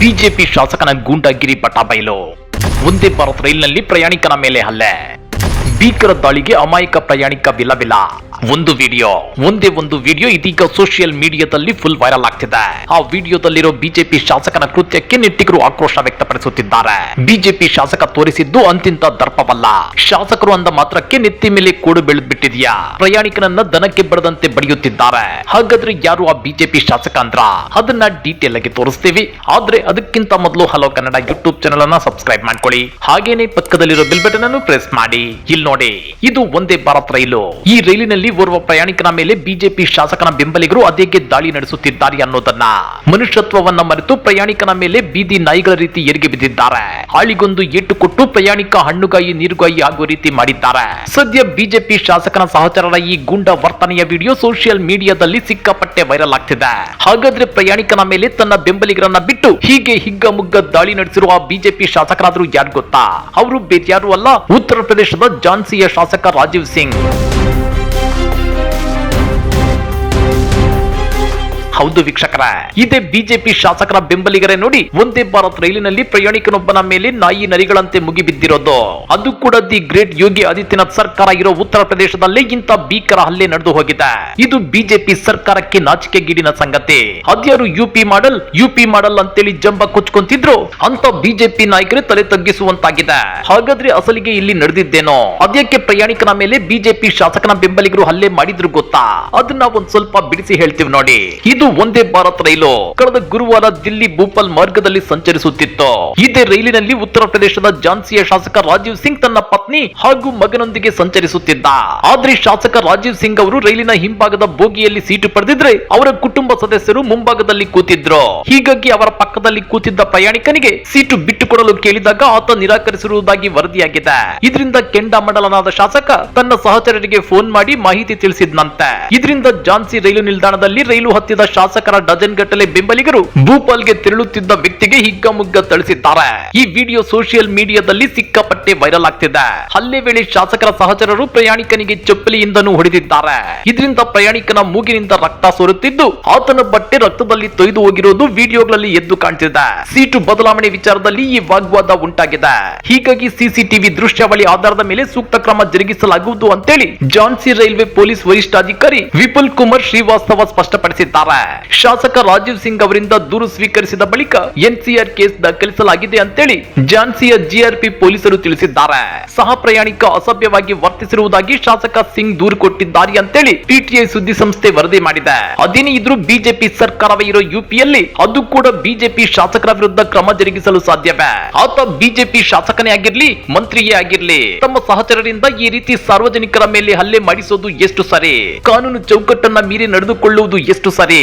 BJP ಶಾಸಕನ ಗೂಂಡಾಗಿರಿ ಬಟಾಬೈಲು. ಒಂದೇ ಭಾರತ್ ರೈಲಿನಲ್ಲಿ ಪ್ರಯಾಣಿಕನ ಮೇಲೆ ಹಲ್ಲೆ. ಭೀಕರ ದಾಳಿಗೆ ಅಮಾಯಕ ಪ್ರಯಾಣಿಕ ವಿಲವಿಲ ಒಂದು ವಿಡಿಯೋ ಒಂದೇ ಒಂದು ವಿಡಿಯೋ ಇದೀಗ ಸೋಷಿಯಲ್ ಮೀಡಿಯಾದಲ್ಲಿ ಫುಲ್ ವೈರಲ್ ಆಗ್ತಿದೆ. ಆ ವಿಡಿಯೋದಲ್ಲಿರೋ ಬಿಜೆಪಿ ಶಾಸಕನ ಕೃತ್ಯಕ್ಕೆ ನೆಟ್ಟಿಗರು ಆಕ್ರೋಶ ವ್ಯಕ್ತಪಡಿಸುತ್ತಿದ್ದಾರೆ. ಬಿಜೆಪಿ ಶಾಸಕ ತೋರಿಸಿದ್ದು ಅಂತಿಂತ ದರ್ಪವಲ್ಲ. ಶಾಸಕರು ಅಂದ ಮಾತ್ರಕ್ಕೆ ನೆತ್ತಿ ಮೇಲೆ ಕೂಡು ಬೆಳೆದ್ ಬಿಟ್ಟಿದ್ಯಾ ಪ್ರಯಾಣಿಕನನ್ನ ದನಕ್ಕೆ ಬಡದಂತೆ ಬಡಿಯುತ್ತಿದ್ದಾರೆ. ಹಾಗಾದ್ರೆ ಯಾರು ಆ ಬಿಜೆಪಿ ಶಾಸಕ ಅಂದ್ರ? ಅದನ್ನ ಡೀಟೇಲ್ ಆಗಿ ತೋರಿಸ್ತೀವಿ. ಆದ್ರೆ ಅದಕ್ಕಿಂತ ಮೊದಲು ಹಲೋ ಕನ್ನಡ ಯೂಟ್ಯೂಬ್ ಚಾನಲ್ ಅನ್ನ ಸಬ್ಸ್ಕ್ರೈಬ್ ಮಾಡ್ಕೊಳ್ಳಿ. ಹಾಗೇನೆ ಪಕ್ಕದಲ್ಲಿರೋ ಬಿಲ್ ಬಟನ್ ಅನ್ನು ಪ್ರೆಸ್ ಮಾಡಿ. ಇಲ್ಲಿ ನೋಡಿ ಇದು ಒಂದೇ ಭಾರತ್ ರೈಲು. ಈ ರೈಲಿನಲ್ಲಿ ಓರ್ವ ಪ್ರಯಾಣಿಕನ ಮೇಲೆ ಬಿಜೆಪಿ ಶಾಸಕನ ಬೆಂಬಲಿಗರು ಅದೇಗೆ ದಾಳಿ ನಡೆಸುತ್ತಿದ್ದಾರೆ ಅನ್ನೋದನ್ನ. ಮನುಷ್ಯತ್ವವನ್ನ ಮರೆತು ಪ್ರಯಾಣಿಕನ ಮೇಲೆ ಬೀದಿ ನಾಯಿಗಳ ರೀತಿ ಎರಿಗೆ ಬಿದ್ದಿದ್ದಾರೆ. ಹಾಳಿಗೊಂದು ಏಟು ಕೊಟ್ಟು ಪ್ರಯಾಣಿಕ ಹಣ್ಣುಗಾಯಿ, ನೀರುಗಾಯಿ ಆಗುವ ರೀತಿ ಮಾಡಿದ್ದಾರೆ. ಸದ್ಯ ಬಿಜೆಪಿ ಶಾಸಕನ ಸಹಚರರ ಈ ಗುಂಡ ವರ್ತನೆಯ ವಿಡಿಯೋ ಸೋಷಿಯಲ್ ಮೀಡಿಯಾದಲ್ಲಿ ಸಿಕ್ಕಾಪಟ್ಟೆ ವೈರಲ್ ಆಗ್ತಿದೆ. ಹಾಗಾದ್ರೆ ಪ್ರಯಾಣಿಕನ ಮೇಲೆ ತನ್ನ ಬೆಂಬಲಿಗರನ್ನ ಬಿಟ್ಟು ಹೀಗೆ ಹಿಗ್ಗಮುಗ್ಗ ದಾಳಿ ನಡೆಸಿರುವ ಬಿಜೆಪಿ ಶಾಸಕರಾದ್ರೂ ಯಾರು ಗೊತ್ತಾ? ಅವರು ಬೇರ್ಯಾರು ಅಲ್ಲ, ಉತ್ತರ ಪ್ರದೇಶದ ಝಾನ್ಸಿಯ ಶಾಸಕ ರಾಜೀವ್ ಸಿಂಗ್. ಹೌದು ವೀಕ್ಷಕರ. ಇದೇ ಬಿಜೆಪಿ ಶಾಸಕರ ಬೆಂಬಲಿಗರೇ ನೋಡಿ ಒಂದೇ ಭಾರತ್ ರೈಲಿನಲ್ಲಿ ಪ್ರಯಾಣಿಕನೊಬ್ಬನ ಮೇಲೆ ನಾಯಿ ನರಿಗಳಂತೆ ಮುಗಿಬಿದ್ದಿರೋದು. ಅದು ಕೂಡ ದಿ ಗ್ರೇಟ್ ಯೋಗಿ ಆದಿತ್ಯನಾಥ್ ಸರ್ಕಾರ ಇರೋ ಉತ್ತರ ಪ್ರದೇಶದಲ್ಲಿ ಇಂತ ಭೀಕರ ಹಲ್ಲೆ ನಡೆದು ಹೋಗಿದೆ. ಇದು ಬಿಜೆಪಿ ಸರ್ಕಾರಕ್ಕೆ ನಾಚಿಕೆಗೀಡಿನ ಸಂಗತಿ. ಅದ್ಯಾರು ಯುಪಿ ಮಾಡಲ್ ಯುಪಿ ಮಾಡಲ್ ಅಂತೇಳಿ ಜಂಬ ಕೊಚ್ಕೊಂತಿದ್ರು ಅಂತ ಬಿಜೆಪಿ ನಾಯಕರೇ ತಲೆ ತಗ್ಗಿಸುವಂತಾಗಿದೆ. ಹಾಗಾದ್ರೆ ಅಸಲಿಗೆ ಇಲ್ಲಿ ನಡೆದಿದ್ದೇನೋ? ಅದ್ಯಾಕೆ ಪ್ರಯಾಣಿಕನ ಮೇಲೆ ಬಿಜೆಪಿ ಶಾಸಕನ ಬೆಂಬಲಿಗರು ಹಲ್ಲೆ ಮಾಡಿದ್ರು ಗೊತ್ತಾ? ಅದನ್ನ ಒಂದ್ ಸ್ವಲ್ಪ ಬಿಡಿಸಿ ಹೇಳ್ತೀವಿ ನೋಡಿ. ಇದು ಒಂದೇ ಭಾರತ್ ರೈಲು. ಕಳೆದ ಗುರುವಾರ ದಿಲ್ಲಿ ಭೂಪಾಲ್ ಮಾರ್ಗದಲ್ಲಿ ಸಂಚರಿಸುತ್ತಿತ್ತು. ಇದೇ ರೈಲಿನಲ್ಲಿ ಉತ್ತರ ಪ್ರದೇಶದ ಝಾನ್ಸಿಯ ಶಾಸಕ ರಾಜೀವ್ ಸಿಂಗ್ ತನ್ನ ಪತ್ನಿ ಹಾಗೂ ಮಗನೊಂದಿಗೆ ಸಂಚರಿಸುತ್ತಿದ್ದ. ಆದ್ರೆ ಶಾಸಕ ರಾಜೀವ್ ಸಿಂಗ್ ಅವರು ರೈಲಿನ ಹಿಂಭಾಗದ ಬೋಗಿಯಲ್ಲಿ ಸೀಟು ಪಡೆದಿದ್ರೆ ಅವರ ಕುಟುಂಬ ಸದಸ್ಯರು ಮುಂಭಾಗದಲ್ಲಿ ಕೂತಿದ್ರು. ಹೀಗಾಗಿ ಅವರ ಪಕ್ಕದಲ್ಲಿ ಕೂತಿದ್ದ ಪ್ರಯಾಣಿಕನಿಗೆ ಸೀಟು ಬಿಟ್ಟುಕೊಡಲು ಕೇಳಿದಾಗ ಆತ ನಿರಾಕರಿಸಿರುವುದಾಗಿ ವರದಿಯಾಗಿದೆ. ಇದರಿಂದ ಕೆಂಡಾಮಂಡಲನಾದ ಶಾಸಕ ತನ್ನ ಸಹಚರರಿಗೆ ಫೋನ್ ಮಾಡಿ ಮಾಹಿತಿ ತಿಳಿಸಿದ್ನಂತೆ. ಇದರಿಂದ ಝಾನ್ಸಿ ರೈಲು ನಿಲ್ದಾಣದಲ್ಲಿ ರೈಲು ಹತ್ತಿದ ಶಾಸಕರ ಡಜನ್ ಗಟ್ಟಲೆ ಬೆಂಬಲಿಗರು ಭೂಪಾಲ್ಗೆ ತೆರಳುತ್ತಿದ್ದ ವ್ಯಕ್ತಿಗೆ ಹಿಗ್ಗಮುಗ್ಗ ಥಳಿಸಿದ್ದಾರೆ. ಈ ವಿಡಿಯೋ ಸೋಷಿಯಲ್ ಮೀಡಿಯಾದಲ್ಲಿ ಸಿಕ್ಕಾಪಟ್ಟೆ ವೈರಲ್ ಆಗ್ತಿದೆ. ಹಲ್ಲೆ ವೇಳೆ ಶಾಸಕರ ಸಹಚರರು ಪ್ರಯಾಣಿಕನಿಗೆ ಚಪ್ಪಲಿಯಿಂದನೂ ಹೊಡೆದಿದ್ದಾರೆ. ಇದರಿಂದ ಪ್ರಯಾಣಿಕನ ಮೂಗಿನಿಂದ ರಕ್ತ ಸೋರುತ್ತಿದ್ದು, ಆತನ ಬಟ್ಟೆ ರಕ್ತದಲ್ಲಿ ತೊಯ್ದು ಹೋಗಿರುವುದು ವಿಡಿಯೋಗಳಲ್ಲಿ ಎದ್ದು ಕಾಣ್ತಿದೆ. ಸೀಟು ಬದಲಾವಣೆ ವಿಚಾರದಲ್ಲಿ ಈ ವಾಗ್ವಾದ ಉಂಟಾಗಿದೆ. ಹೀಗಾಗಿ ಸಿಸಿಟಿವಿ ದೃಶ್ಯಾವಳಿ ಆಧಾರದ ಮೇಲೆ ಸೂಕ್ತ ಕ್ರಮ ಜರುಗಿಸಲಾಗುವುದು ಅಂತೇಳಿ ಜಾನ್ಸಿ ರೈಲ್ವೆ ಪೊಲೀಸ್ ವರಿಷ್ಠಾಧಿಕಾರಿ ವಿಪುಲ್ ಕುಮಾರ್ ಶ್ರೀವಾಸ್ತವ ಸ್ಪಷ್ಟಪಡಿಸಿದ್ದಾರೆ. ಶಾಸಕ ರಾಜೀವ್ ಸಿಂಗ್ ಅವರಿಂದ ದೂರು ಸ್ವೀಕರಿಸಿದ ಬಳಿಕ ಎನ್ಸಿಆರ್ ಕೇಸ್ ದಾಖಲಿಸಲಾಗಿದೆ ಅಂತೇಳಿ ಝಾನ್ಸಿಯ ಜಿಆರ್ಪಿ ಪೊಲೀಸರು ತಿಳಿಸಿದ್ದಾರೆ. ಸಹ ಪ್ರಯಾಣಿಕ ಅಸಭ್ಯವಾಗಿ ವರ್ತಿಸಿರುವುದಾಗಿ ಶಾಸಕ ಸಿಂಗ್ ದೂರು ಕೊಟ್ಟಿದ್ದಾರೆ ಅಂತೇಳಿ ಪಿಟಿಐ ಸುದ್ದಿ ಸಂಸ್ಥೆ ವರದಿ ಮಾಡಿದೆ. ಅದೇನೇ ಇದ್ರೂ ಬಿಜೆಪಿ ಸರ್ಕಾರವೇ ಇರೋ ಯುಪಿಯಲ್ಲಿ ಅದು ಕೂಡ ಬಿಜೆಪಿ ಶಾಸಕರ ವಿರುದ್ಧ ಕ್ರಮ ಜರುಗಿಸಲು ಸಾಧ್ಯವೇ? ಆತ ಬಿಜೆಪಿ ಶಾಸಕನೇ ಆಗಿರ್ಲಿ, ಮಂತ್ರಿಯೇ ಆಗಿರ್ಲಿ, ತಮ್ಮ ಸಹಚರರಿಂದ ಈ ರೀತಿ ಸಾರ್ವಜನಿಕರ ಮೇಲೆ ಹಲ್ಲೆ ಮಾಡಿಸೋದು ಎಷ್ಟು ಸರಿ? ಕಾನೂನು ಚೌಕಟ್ಟನ್ನ ಮೀರಿ ನಡೆದುಕೊಳ್ಳುವುದು ಎಷ್ಟು ಸರಿ?